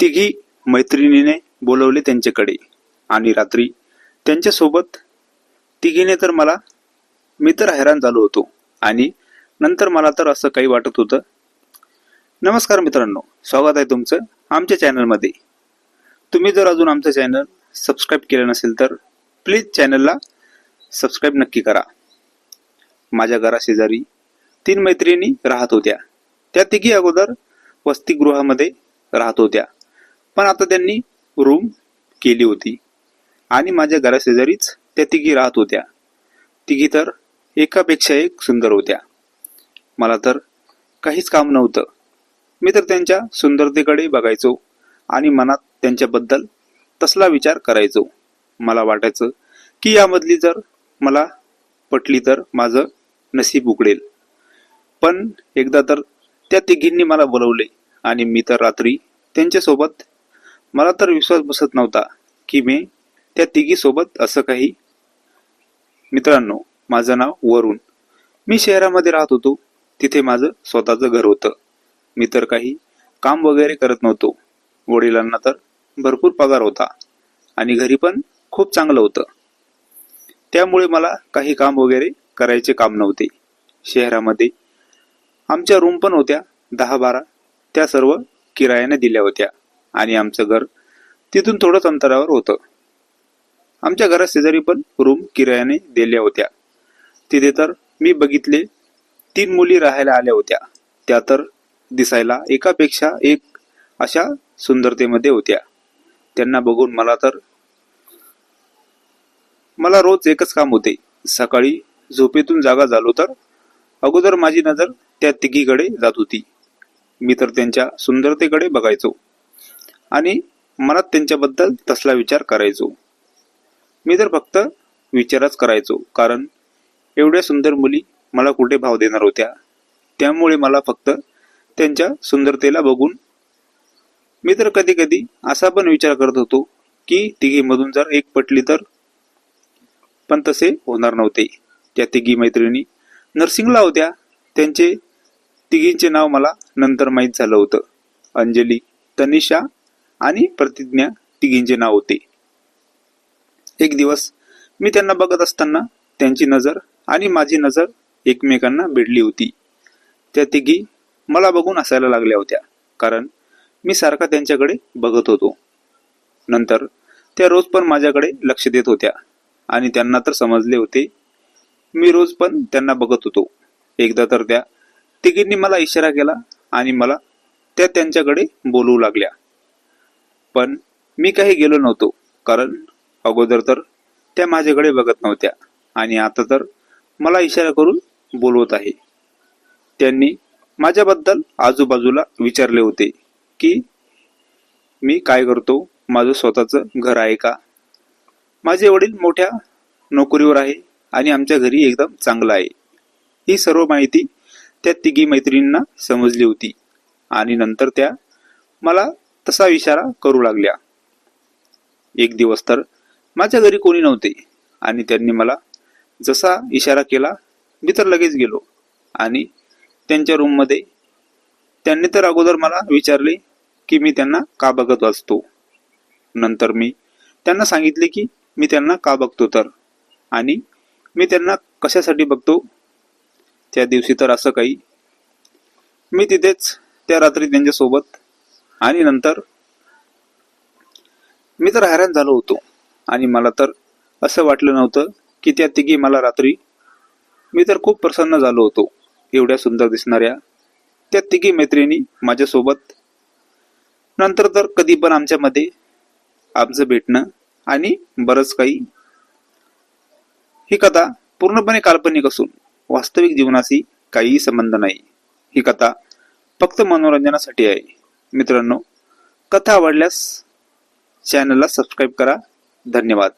तिघी मैत्रिणीने बोलवले त्यांच्याकडे. आणि रात्री त्यांच्यासोबत तिघीने तर मला मी तर हैराण झालो होतो. आणि नंतर मला तर असं काही वाटत होतं. नमस्कार मित्रांनो स्वागत आहे तुमचं आमच्या चॅनलमध्ये. तुम्ही जर अजून आमचं चॅनल सबस्क्राईब केलं नसेल तर प्लीज चॅनलला सबस्क्राईब नक्की करा. माझ्या घराशेजारी तीन मैत्रिणी राहत होत्या. त्या तिघी अगोदर वसतिगृहामध्ये राहत होत्या. पण आता त्यांनी रूम केली होती. आणि माझ्या घराशेजारीच त्या तिघी राहत होत्या. तिघी तर एकापेक्षा एक सुंदर होत्या. मला तर काहीच काम नव्हतं. मी तर त्यांच्या सुंदरतेकडे बघायचो आणि मनात त्यांच्याबद्दल तसला विचार करायचो. मला वाटायचं की यामधली जर मला पटली तर माझं नशीब उघडेल. पण एकदा तर त्या तिघींनी मला बोलवले आणि मी तर रात्री त्यांच्यासोबत मला तर विश्वास बसत नव्हता की मी त्या तिघीसोबत असं काही. मित्रांनो माझं नाव वरुण. मी शहरामध्ये राहत होतो. तिथे माझं स्वतःचं घर होतं. मी तर काही काम वगैरे करत नव्हतो. वडिलांना तर भरपूर पगार होता आणि घरी पण खूप चांगलं होतं. त्यामुळे मला काही काम वगैरे करायचे काम नव्हते. शहरामध्ये आमच्या रूम पण होत्या दहा बारा. त्या सर्व किरायाने दिल्या होत्या. आणि आमचं घर तिथून थोडंच अंतरावर होतं. आमच्या घरा शेजारी पण रूम किरायाने दिल्या होत्या. तिथे तर मी बघितले तीन मुली राहायला आल्या होत्या. त्या तर दिसायला एकापेक्षा एक अशा सुंदरतेमध्ये होत्या. त्यांना बघून मला तर मला रोज एकच काम होते. सकाळी झोपेतून जागा झालो तर अगोदर माझी नजर त्या तिघीकडे जात होती. मी तर त्यांच्या सुंदरतेकडे बघायचो. आणि मनात त्यांच्याबद्दल तसला विचार करायचो. मी तर फक्त विचारच करायचो कारण एवढ्या सुंदर मुली मला कुठे भाव देणार होत्या? त्यामुळे मला फक्त त्यांच्या सुंदरतेला बघून मी तर कधी कधी असा पण विचार करत होतो की तिघीमधून जर एक पटली तर पण तसे होणार नव्हते. त्या तिघी मैत्रिणी नर्सिंगला होत्या. त्यांचे तिघींचे नाव मला नंतर माहीत झालं होतं. अंजली तनिषा आणि प्रतिज्ञा तिघींचे नाव होते. एक दिवस मी त्यांना बघत असताना त्यांची नजर आणि माझी नजर एकमेकांना भिडली होती. त्या तिघी मला बघून असायला लागल्या होत्या कारण मी सारखा त्यांच्याकडे बघत होतो. नंतर त्या रोज पण माझ्याकडे लक्ष देत होत्या आणि त्यांना तर समजले होते मी रोज पण त्यांना बघत होतो. एकदा तर त्या तिघींनी मला इशारा केला आणि मला त्या त्यांच्याकडे बोलवू लागल्या. पण मी काही गेलो नव्हतो कारण अगोदर तर त्या माझ्याकडे बघत नव्हत्या. आणि आता तर मला इशारा करून बोलवत आहे. त्यांनी माझ्याबद्दल आजूबाजूला विचारले होते की मी काय करतो? माझं स्वतःचं घर आहे का? माझे वडील मोठ्या नोकरीवर आहे आणि आमच्या घरी एकदम चांगलं आहे. ही सर्व माहिती त्या तिघी मैत्रिणींना समजली होती. आणि नंतर त्या मला तसा इशारा करू लागल्या. एक दिवस तर माझ्या घरी कोणी नव्हते आणि त्यांनी मला जसा इशारा केला मी तर लगेच गेलो आणि त्यांच्या रूममध्ये त्यांनी तर अगोदर मला विचारले की मी त्यांना का बघत असतो. नंतर मी त्यांना सांगितले की मी त्यांना का बघतो तर आणि मी त्यांना कशासाठी बघतो? त्या दिवशी तर असं काही. मी तिथेच त्या रात्री त्यांच्यासोबत आणि नंतर मी तर हैराण झालो होतो. आणि मला तर असं वाटलं नव्हतं की त्या तिघी मला रात्री मी तर खूप प्रसन्न झालो होतो. एवढ्या सुंदर दिसणाऱ्या त्या तिघी मैत्रिणी माझ्यासोबत. नंतर तर कधी पण आमच्यामध्ये आमचं भेटणं आणि बरंच काही. ही कथा पूर्णपणे काल्पनिक असून वास्तविक जीवनाशी काहीही संबंध नाही. ही कथा फक्त मनोरंजनासाठी आहे. मित्रांनो कथा आवडल्यास चॅनलला सबस्क्राईब करा. धन्यवाद.